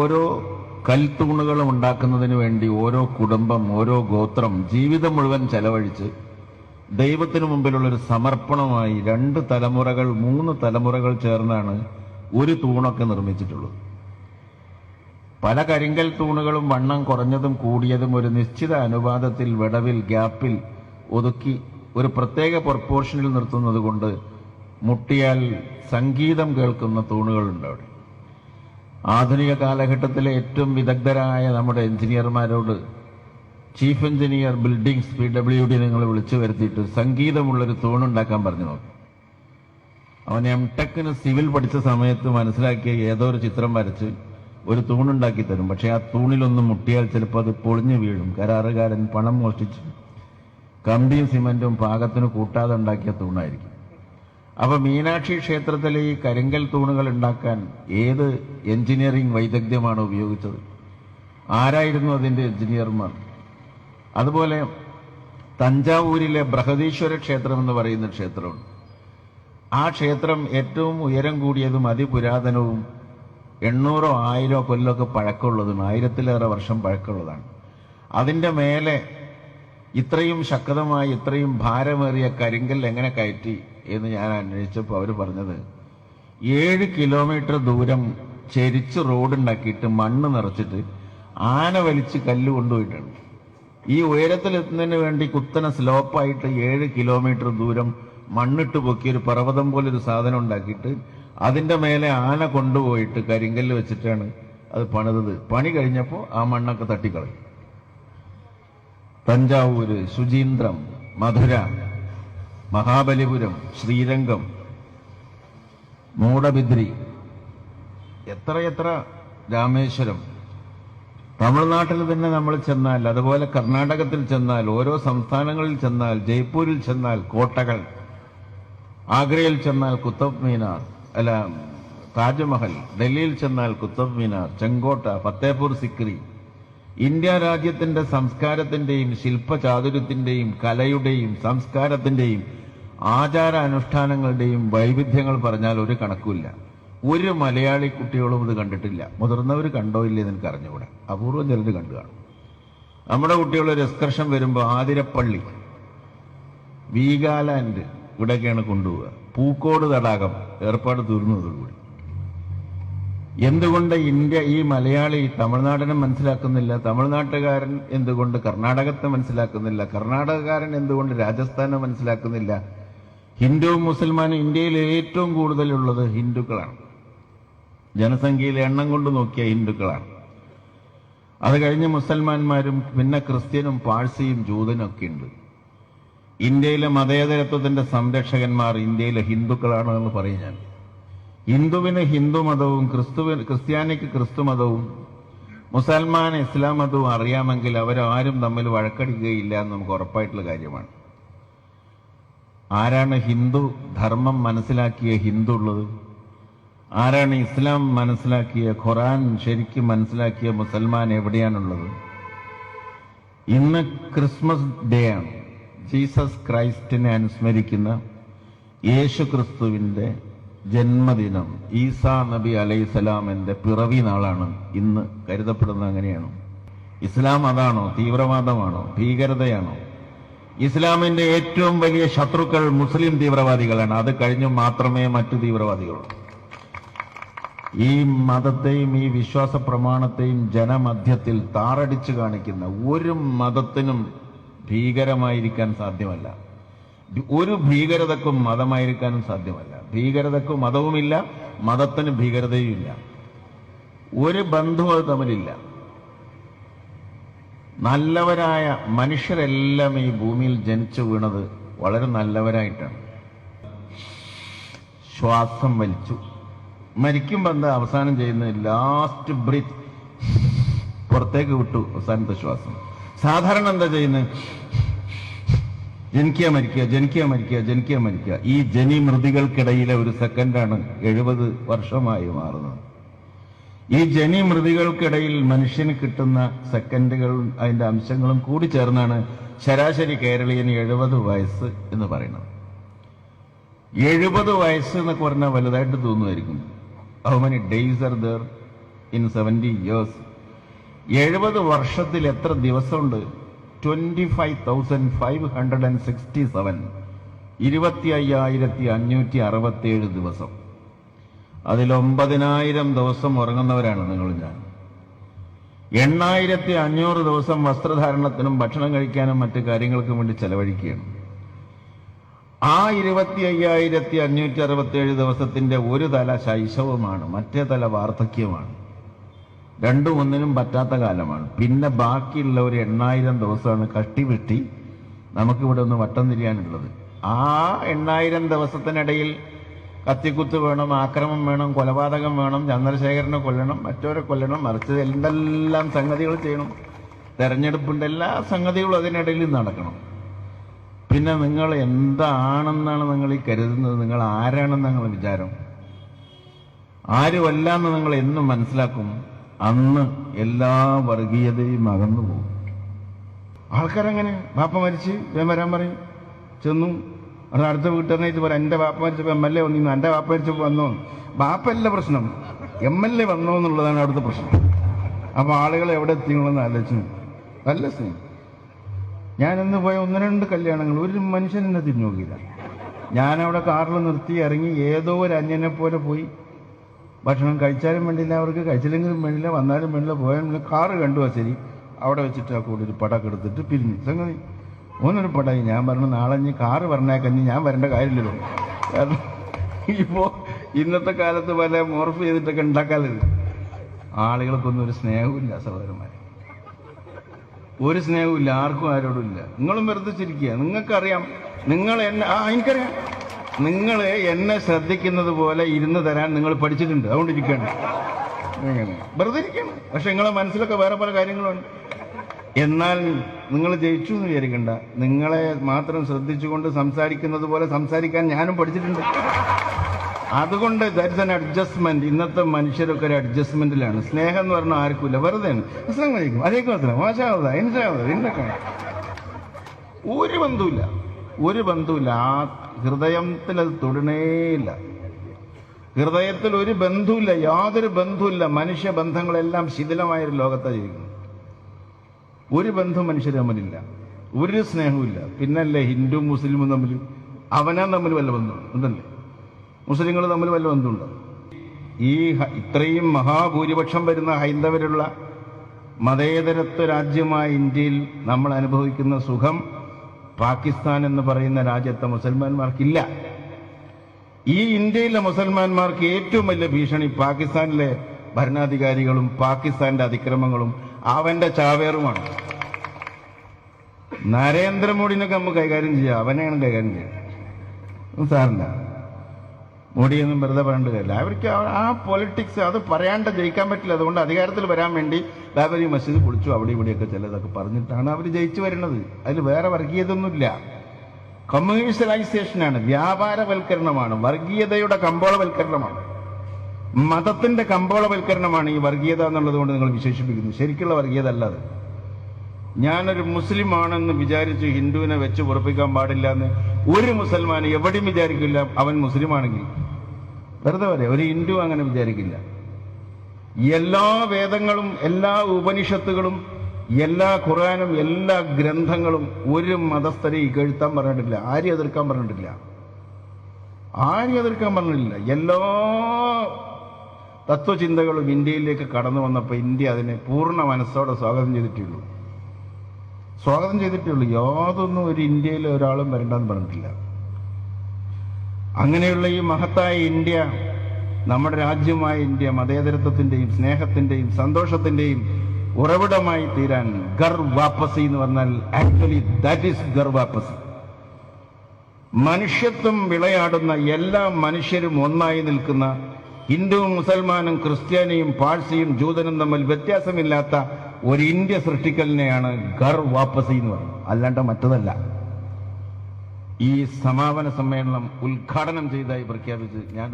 ഓരോ കൽത്തൂണുകളും ഉണ്ടാക്കുന്നതിന് വേണ്ടി ഓരോ കുടുംബം ഓരോ ഗോത്രം ജീവിതം മുഴുവൻ ചെലവഴിച്ച് ദൈവത്തിനു മുമ്പിലുള്ളൊരു സമർപ്പണമായി രണ്ട് തലമുറകൾ മൂന്ന് തലമുറകൾ ചേർന്നാണ് ഒരു തൂണൊക്കെ നിർമ്മിച്ചിട്ടുള്ളത്. പല കരിങ്കൽ തൂണുകളും വണ്ണം കുറഞ്ഞതും കൂടിയതും ഒരു നിശ്ചിത അനുപാതത്തിൽ വിടവിൽ ഗ്യാപ്പിൽ ഒതുക്കി ഒരു പ്രത്യേക പ്രൊപ്പോർഷനിൽ നിർത്തുന്നത് കൊണ്ട് മുട്ടിയാൽ സംഗീതം കേൾക്കുന്ന തൂണുകളുണ്ട് അവിടെ. ആധുനിക കാലഘട്ടത്തിലെ ഏറ്റവും വിദഗ്ധരായ നമ്മുടെ എഞ്ചിനീയർമാരോട് chief engineer buildings P W D നിങ്ങൾ വിളിച്ചു വരുത്തിയിട്ട് സംഗീതമുള്ളൊരു തൂണുണ്ടാക്കാൻ പറഞ്ഞു നോക്കി. അവൻ എം ടെക്കിന് സിവിൽ പഠിച്ച സമയത്ത് മനസ്സിലാക്കിയ ഏതോ ഒരു ചിത്രം വരച്ച് ഒരു തൂണുണ്ടാക്കി തരും. പക്ഷേ ആ തൂണിലൊന്നും മുട്ടിയാൽ ചിലപ്പോൾ അത് പൊളിഞ്ഞു വീഴും. കരാറുകാരൻ പണം മോഷ്ടിച്ച് കമ്പിയും സിമന്റും പാകത്തിന് കൂട്ടാതെ ഉണ്ടാക്കിയ തൂണായിരിക്കും. അപ്പൊ മീനാക്ഷി ക്ഷേത്രത്തിലെ ഈ കരിങ്കൽ തൂണുകൾ ഉണ്ടാക്കാൻ ഏത് എഞ്ചിനീയറിംഗ് വൈദഗ്ധ്യമാണ് ഉപയോഗിച്ചത്? ആരായിരുന്നു അതിന്റെ എഞ്ചിനീയർമാർ? അതുപോലെ തഞ്ചാവൂരിലെ ബൃഹദീശ്വര ക്ഷേത്രം എന്ന് പറയുന്ന ക്ഷേത്രമുണ്ട്. ആ ക്ഷേത്രം ഏറ്റവും ഉയരം കൂടിയതും അതിപുരാതനവും എണ്ണൂറോ ആയിരോ കൊല്ലമൊക്കെ പഴക്കമുള്ളതും ആയിരത്തിലേറെ വർഷം പഴക്കമുള്ളതാണ്. അതിന്റെ മേലെ ഇത്രയും ശക്തമായി ഇത്രയും ഭാരമേറിയ കരിങ്കൽ എങ്ങനെ കയറ്റി എന്ന് ഞാൻ അന്വേഷിച്ചപ്പോൾ അവർ പറഞ്ഞത് ഏഴ് കിലോമീറ്റർ ദൂരം ചെരിച്ച് റോഡുണ്ടാക്കിയിട്ട് മണ്ണ് നിറച്ചിട്ട് ആന വലിച്ച് കല്ല് കൊണ്ടുപോയിട്ടുണ്ട്. ഈ ഉയരത്തിലെത്തുന്നതിന് വേണ്ടി കുത്തനെ സ്ലോപ്പായിട്ട് ഏഴ് കിലോമീറ്റർ ദൂരം മണ്ണിട്ട് പൊക്കി ഒരു പർവതം പോലെ ഒരു സാധനം ഉണ്ടാക്കിയിട്ട് അതിന്റെ മേലെ ആന കൊണ്ടുപോയിട്ട് കരിങ്കല്ല് വെച്ചിട്ടാണ് അത് പണിതത്. പണി കഴിഞ്ഞപ്പോൾ ആ മണ്ണൊക്കെ തട്ടിക്കളയും. തഞ്ചാവൂര് ശുചീന്ദ്രം മധുര മഹാബലിപുരം ശ്രീരംഗം മൂടബിദ്രി എത്രയെത്ര രാമേശ്വരം. തമിഴ്നാട്ടിൽ തന്നെ നമ്മൾ ചെന്നാൽ അതുപോലെ കർണാടകത്തിൽ ചെന്നാൽ ഓരോ സംസ്ഥാനങ്ങളിൽ ചെന്നാൽ ജയ്പൂരിൽ ചെന്നാൽ കോട്ടകൾ ആഗ്രയിൽ ചെന്നാൽ കുത്തബ് മീനാർ അല്ല താജ്മഹൽ ഡൽഹിയിൽ ചെന്നാൽ കുത്തബ് മീനാർ ചെങ്കോട്ട ഫത്തേപൂർ സിക്രി. ഇന്ത്യ രാജ്യത്തിന്റെ സംസ്കാരത്തിന്റെയും ശില്പചാതുര്യത്തിന്റെയും കലയുടെയും സംസ്കാരത്തിന്റെയും ആചാര അനുഷ്ഠാനങ്ങളുടെയും വൈവിധ്യങ്ങൾ പറഞ്ഞാൽ ഒരു കണക്കുമില്ല. ഒരു മലയാളി കുട്ടികളും ഇത് കണ്ടിട്ടില്ല. മുതിർന്നവർ കണ്ടോ ഇല്ലേ നിനക്ക് അറിഞ്ഞുകൂടാ അപൂർവം ചിലർ കണ്ടു കാണും. നമ്മുടെ കുട്ടികൾ ഒരു വരുമ്പോൾ ആതിരപ്പള്ളി വീഗാലാൻഡ് ഇവിടെയൊക്കെയാണ് കൊണ്ടുപോവുക. പൂക്കോട് തടാകം ഏർപ്പാട് തീർന്നതോടുകൂടി എന്തുകൊണ്ട് ഇന്ത്യ ഈ മലയാളി തമിഴ്നാടിനെ മനസ്സിലാക്കുന്നില്ല? തമിഴ്നാട്ടുകാരൻ എന്തുകൊണ്ട് കർണാടകത്തെ മനസ്സിലാക്കുന്നില്ല? കർണാടകക്കാരൻ എന്തുകൊണ്ട് രാജസ്ഥാനെ മനസ്സിലാക്കുന്നില്ല? ഹിന്ദുവും മുസൽമാനും ഇന്ത്യയിൽ ഏറ്റവും കൂടുതലുള്ളത് ഹിന്ദുക്കളാണ്. ജനസംഖ്യയിലെ എണ്ണം കൊണ്ട് നോക്കിയ ഹിന്ദുക്കളാണ്. അത് കഴിഞ്ഞ് മുസൽമാന്മാരും പിന്നെ ക്രിസ്ത്യനും പാഴ്സിയും ജൂതനൊക്കെ ഉണ്ട്. ഇന്ത്യയിലെ മതേതരത്വത്തിന്റെ സംരക്ഷകന്മാർ ഇന്ത്യയിലെ ഹിന്ദുക്കളാണ് എന്ന് പറയും ഞാൻ. ഹിന്ദുവിന് ഹിന്ദു മതവും ക്രിസ്തുവിന് ക്രിസ്ത്യാനിക്ക് ക്രിസ്തു മതവും മുസൽമാൻ ഇസ്ലാം മതവും അറിയാമെങ്കിൽ അവരാരും തമ്മിൽ വഴക്കടിക്കുകയില്ല എന്ന് നമുക്ക് ഉറപ്പായിട്ടുള്ള കാര്യമാണ്. ആരാണ് ഹിന്ദു ധർമ്മം മനസ്സിലാക്കിയ ഹിന്ദു ഉള്ളത്? ആരാണ് ഇസ്ലാം മനസ്സിലാക്കിയ ഖുറാൻ ശരിക്കും മനസ്സിലാക്കിയ മുസൽമാൻ എവിടെയാണുള്ളത്? ഇന്ന് ക്രിസ്മസ് ഡേ ആണ് ജീസസ് ക്രൈസ്റ്റിനെ അനുസ്മരിക്കുന്ന യേശു ക്രിസ്തുവിന്റെ ജന്മദിനം. ഈസാ നബി അലൈസലാമിന്റെ പിറവി നാളാണ് ഇന്ന് കരുതപ്പെടുന്നത് അങ്ങനെയാണ്. ഇസ്ലാം അതാണോ? തീവ്രവാദമാണോ? ഭീകരതയാണോ? ഇസ്ലാമിന്റെ ഏറ്റവും വലിയ ശത്രുക്കൾ മുസ്ലിം തീവ്രവാദികളാണ്. അത് കഴിഞ്ഞു മാത്രമേ മറ്റു തീവ്രവാദികളുള്ളൂ. ഈ മതത്തെയും ഈ വിശ്വാസ പ്രമാണത്തെയും ജനമധ്യത്തിൽ താറടിച്ചു കാണിക്കുന്ന ഒരു മതത്തിനും ഭീകരമായിരിക്കാൻ സാധ്യമല്ല. ഒരു ഭീകരതക്കും മതമായിരിക്കാനും സാധ്യമല്ല. ഭീകരതക്കും മതവുമില്ല മതത്തിന് ഭീകരതയുമില്ല. ഒരു ബന്ധവും തമ്മിലില്ല. നല്ലവരായ മനുഷ്യരെല്ലാം ഈ ഭൂമിയിൽ ജനിച്ചു വീണത് വളരെ നല്ലവരായിട്ടാണ്. ശ്വാസം വലിച്ചു. മരിക്കുമ്പോൾ എന്താ അവസാനം ചെയ്യുന്നത്? ലാസ്റ്റ് ബ്രീത്ത് പുറത്തേക്ക് വിട്ടു അവസാനത്തെ ശ്വാസം. സാധാരണ എന്താ ചെയ്യുന്നത്? ജനിക്കുക മരിക്കുക ജനിക്കുക മരിക്കുക ജനിക്കുക മരിക്കുക. ഈ ജനി മൃതികൾക്കിടയിലെ ഒരു സെക്കൻഡാണ് എഴുപത് വർഷമായി മാറുന്നത്. ഈ ജനി മൃതികൾക്കിടയിൽ മനുഷ്യന് കിട്ടുന്ന സെക്കൻഡുകളും അതിന്റെ അംശങ്ങളും കൂടി ചേർന്നാണ് ശരാശരി കേരളീയന് എഴുപത് വയസ്സ് എന്ന് പറയുന്നത്. എഴുപത് വയസ്സ് എന്നൊക്കെ പറഞ്ഞാൽ വലുതായിട്ട് തോന്നുമായിരിക്കും. How many days are there in seventy years എഴുപത് വർഷത്തിൽ എത്ര ദിവസമുണ്ട്? Twenty five thousand five hundred and sixty seven ഇരുപത്തി അയ്യായിരത്തി അഞ്ഞൂറ്റി അറുപത്തിയേഴ് ദിവസം. അതിൽ ഒമ്പതിനായിരം ദിവസം ഉറങ്ങുന്നവരാണ് നിങ്ങൾ ഞാൻ. എണ്ണായിരത്തി അഞ്ഞൂറ് ദിവസം വസ്ത്രധാരണത്തിനും ഭക്ഷണം കഴിക്കാനും മറ്റ് കാര്യങ്ങൾക്കും വേണ്ടി ചെലവഴിക്കുകയാണ്. ആ ഇരുപത്തി അയ്യായിരത്തി അഞ്ഞൂറ്റി അറുപത്തിയേഴ് ദിവസത്തിന്റെ ഒരു തല ശൈശവമാണ് മറ്റേ തല വാർദ്ധക്യമാണ്. രണ്ടും ഒന്നിനും പറ്റാത്ത കാലമാണ്. പിന്നെ ബാക്കിയുള്ള ഒരു എണ്ണായിരം ദിവസമാണ് കഷ്ടിവെട്ടി നമുക്കിവിടെ ഒന്ന് വട്ടം തിരിയാനുള്ളത്. ആ എണ്ണായിരം ദിവസത്തിനിടയിൽ കത്തിക്കുത്ത് വേണം ആക്രമം വേണം കൊലപാതകം വേണം ചന്ദ്രശേഖരനെ കൊല്ലണം മറ്റവരെ കൊല്ലണം മറിച്ച് എന്തെല്ലാം സംഗതികൾ ചെയ്യണം തെരഞ്ഞെടുപ്പിന്റെ എല്ലാ സംഗതികളും അതിനിടയിൽ നടക്കണം. പിന്നെ നിങ്ങൾ എന്താണെന്നാണ് നിങ്ങൾ ഈ കരുതുന്നത്? നിങ്ങൾ ആരാണെന്ന് നിങ്ങൾ വിചാരം? ആരുമല്ലാന്ന് നിങ്ങൾ എന്നും മനസ്സിലാക്കും. അന്ന് എല്ലാ വർഗീയതയും അകന്നു പോകും. ആൾക്കാരങ്ങനെ? ബാപ്പ മരിച്ച് ഞാൻ വരാൻ പറയും. ചെന്നു അത് അടുത്ത വീട്ടുകാരനായിട്ട് പറയാം എന്റെ ബാപ്പ മരിച്ചപ്പോൾ എം എൽ എ വന്നിരുന്നു എന്റെ വാപ്പ മരിച്ചപ്പോൾ വന്നോ. ബാപ്പല്ല പ്രശ്നം. എം എൽ എ വന്നോ എന്നുള്ളതാണ് അവിടുത്തെ പ്രശ്നം. അപ്പോൾ ആളുകൾ എവിടെ എത്തിങ്ങളെന്ന് ആലോചിച്ചു നല്ല സ്നേഹം. ഞാൻ ഇന്ന് പോയ ഒന്ന് രണ്ട് കല്യാണങ്ങൾ ഒരു മനുഷ്യൻ എന്നെ തിരിഞ്ഞു നോക്കിയില്ല. ഞാനവിടെ കാറിൽ നിർത്തി ഇറങ്ങി ഏതോ ഒരു അന്യനെ പോലെ പോയി. ഭക്ഷണം കഴിച്ചാലും വേണ്ടില്ല അവർക്ക് കഴിച്ചില്ലെങ്കിലും വേണ്ടില്ല വന്നാലും വേണ്ടില്ല പോയാലും കാറ് കണ്ടു ശരി. അവിടെ വെച്ചിട്ട് ആ കൂടി ഒരു പടക്കെടുത്തിട്ട് പിരിഞ്ഞു. സംഗതി ഓനൊരു പടായി ഞാൻ പറഞ്ഞു നാളെ ഇനി കാറ് പറഞ്ഞേക്കഞ്ഞ് ഞാൻ വരേണ്ട കാര്യമില്ലല്ലോ. കാരണം ഇപ്പോൾ ഇന്നത്തെ കാലത്ത് പോലെ മോർഫ് ചെയ്തിട്ടൊക്കെ ഉണ്ടാക്കാറുണ്ട് ആളുകൾക്കൊന്നും ഒരു സ്നേഹമില്ല സഹോദരന്മാരെ. ഒരു സ്നേഹവും ആർക്കും ആരോടും ഇല്ല. നിങ്ങളും വെറുതെ ചിരിക്കുക. നിങ്ങൾക്കറിയാം നിങ്ങൾ എന്നെ ആ എനിക്കറിയാം. നിങ്ങൾ എന്നെ ശ്രദ്ധിക്കുന്നത് പോലെ ഇരുന്ന് തരാൻ നിങ്ങൾ പഠിച്ചിട്ടുണ്ട്. അതുകൊണ്ട് ഇരിക്കണം. വെറുതെ ഇരിക്കണം പക്ഷെ നിങ്ങളെ മനസ്സിലൊക്കെ വേറെ പല കാര്യങ്ങളുണ്ട്. എന്നാൽ നിങ്ങൾ ജയിച്ചു എന്ന് വിചാരിക്കണ്ട. നിങ്ങളെ മാത്രം ശ്രദ്ധിച്ചുകൊണ്ട് സംസാരിക്കുന്നത് പോലെ സംസാരിക്കാൻ ഞാനും പഠിച്ചിട്ടുണ്ട്. അതുകൊണ്ട് ദാറ്റ്സ് ആൻ അഡ്ജസ്റ്റ്മെന്റ് ഇന്നത്തെ മനുഷ്യരൊക്കെ ഒരു അഡ്ജസ്റ്റ്മെന്റിലാണ് സ്നേഹം എന്ന് പറഞ്ഞാൽ ആർക്കുമില്ല. വെറുതെ അസ്ലാം കഴിക്കും അതേക്ക് മാത്രം മോശമാവത എനിക്കാവത എന്നൊക്കെ ഒരു ബന്ധുവില്ല. ഒരു ബന്ധുവില്ല. ആ ഹൃദയത്തിൽ അത് തൊടണേയില്ല ഹൃദയത്തിൽ ഒരു ബന്ധുവില്ല. യാതൊരു ബന്ധുവില്ല. മനുഷ്യ ബന്ധങ്ങളെല്ലാം ശിഥിലമായൊരു ലോകത്താണ് ജീവിക്കുന്നത്. ഒരു ബന്ധം മനുഷ്യർ തമ്മിലില്ല. ഒരു സ്നേഹമില്ല പിന്നല്ലേ ഹിന്ദു മുസ്ലിമും തമ്മിൽ അവനാൻ തമ്മിൽ വല്ല ബന്ധമുണ്ട് ഉണ്ടല്ലേ? മുസ്ലിങ്ങൾ തമ്മിൽ വല്ല ബന്ധമുണ്ടോ ഈ ഇത്രയും മഹാഭൂരിപക്ഷം വരുന്ന ഹൈന്ദവരുള്ള മതേതരത്വ രാജ്യമായ ഇന്ത്യയിൽ നമ്മൾ അനുഭവിക്കുന്ന സുഖം പാകിസ്ഥാൻ എന്ന് പറയുന്ന രാജ്യത്തെ മുസൽമാന്മാർക്കില്ല ഈ ഇന്ത്യയിലെ മുസൽമാന്മാർക്ക് ഏറ്റവും വലിയ ഭീഷണി പാകിസ്ഥാനിലെ ഭരണാധികാരികളും പാകിസ്ഥാന്റെ അതിക്രമങ്ങളും അവന്റെ ചാവേറുമാണ്. നരേന്ദ്രമോദിനൊക്കെ നമ്മൾ കൈകാര്യം ചെയ്യാം. അവനെയാണ് കൈകാര്യം ചെയ്യുക സാറിന്റെ മോഡിയൊന്നും വെറുതെ പറയേണ്ട കാര്യമില്ല. അവർക്ക് ആ- ആ പൊളിറ്റിക്സ് അത് പറയാണ്ട് ജയിക്കാൻ പറ്റില്ല. അതുകൊണ്ട് അധികാരത്തിൽ വരാൻ വേണ്ടി ബാബരി മസ്ജിദ് പൊളിച്ചു അവിടെ ഇവിടെയൊക്കെ ചിലതൊക്കെ പറഞ്ഞിട്ടാണ് അവർ ജയിച്ചു വരുന്നത് അതിൽ വേറെ വർഗീയതൊന്നുമില്ല. കമ്മ്യൂണിസ്റ്റലൈസേഷനാണ് വ്യാപാരവൽക്കരണമാണ്. വർഗീയതയുടെ കമ്പോളവൽക്കരണമാണ്. മതത്തിന്റെ കമ്പോളവൽക്കരണമാണ് ഈ വർഗീയത എന്നുള്ളത് കൊണ്ട് നിങ്ങൾ വിശേഷിപ്പിക്കുന്നത് ശരിക്കുള്ള വർഗീയത അല്ല അത്. ഞാനൊരു മുസ്ലിം ആണെന്ന് വിചാരിച്ച് ഹിന്ദുവിനെ വെച്ച് ഉറപ്പിക്കാൻ പാടില്ല എന്ന് ഒരു മുസൽമാൻ എവിടെയും വിചാരിക്കില്ല. അവൻ മുസ്ലിം ആണെങ്കിൽ വെറുതെ പറയാം ഒരു ഹിന്ദു അങ്ങനെ വിചാരിക്കില്ല. എല്ലാ വേദങ്ങളും എല്ലാ ഉപനിഷത്തുകളും എല്ലാ ഖുറാനും എല്ലാ ഗ്രന്ഥങ്ങളും ഒരു മതസ്ഥരെ ഇകഴ്ത്താൻ പറഞ്ഞിട്ടില്ല ആരും എതിർക്കാൻ പറഞ്ഞിട്ടില്ല. ആരും എതിർക്കാൻ പറഞ്ഞിട്ടില്ല. എല്ലാ തത്വചിന്തകളും ഇന്ത്യയിലേക്ക് കടന്നു വന്നപ്പോൾ ഇന്ത്യ അതിനെ പൂർണ മനസ്സോടെ സ്വാഗതം ചെയ്തിട്ടുള്ളൂ. സ്വാഗതം ചെയ്തിട്ടുള്ളൂ. യാതൊന്നും ഒരു ഇന്ത്യയിൽ ഒരാളും വരണ്ടെന്ന് പറഞ്ഞിട്ടില്ല. അങ്ങനെയുള്ള ഈ മഹത്തായ ഇന്ത്യ നമ്മുടെ രാജ്യമായ ഇന്ത്യ മതേതരത്വത്തിന്റെയും സ്നേഹത്തിന്റെയും സന്തോഷത്തിന്റെയും ഉറവിടമായി തീരാൻ ഗർ വാപ്പസി എന്ന് പറഞ്ഞാൽ actually that is Ghar Wapsi. മനുഷ്യത്വം വിളയാടുന്ന എല്ലാ മനുഷ്യരും ഒന്നായി നിൽക്കുന്ന ഹിന്ദുവും മുസൽമാനും ക്രിസ്ത്യാനിയും പാഴ്സിയും ജൂതനും തമ്മിൽ വ്യത്യാസമില്ലാത്ത ഒരു ഇന്ത്യ സൃഷ്ടിക്കലിനെയാണ് ഗർ വാപ്പസി എന്ന് പറയുന്നത്. അല്ലാണ്ട് മറ്റതല്ല. ഈ സമാപന സമ്മേളനം ഉദ്ഘാടനം ചെയ്തതായി പ്രഖ്യാപിച്ച് ഞാൻ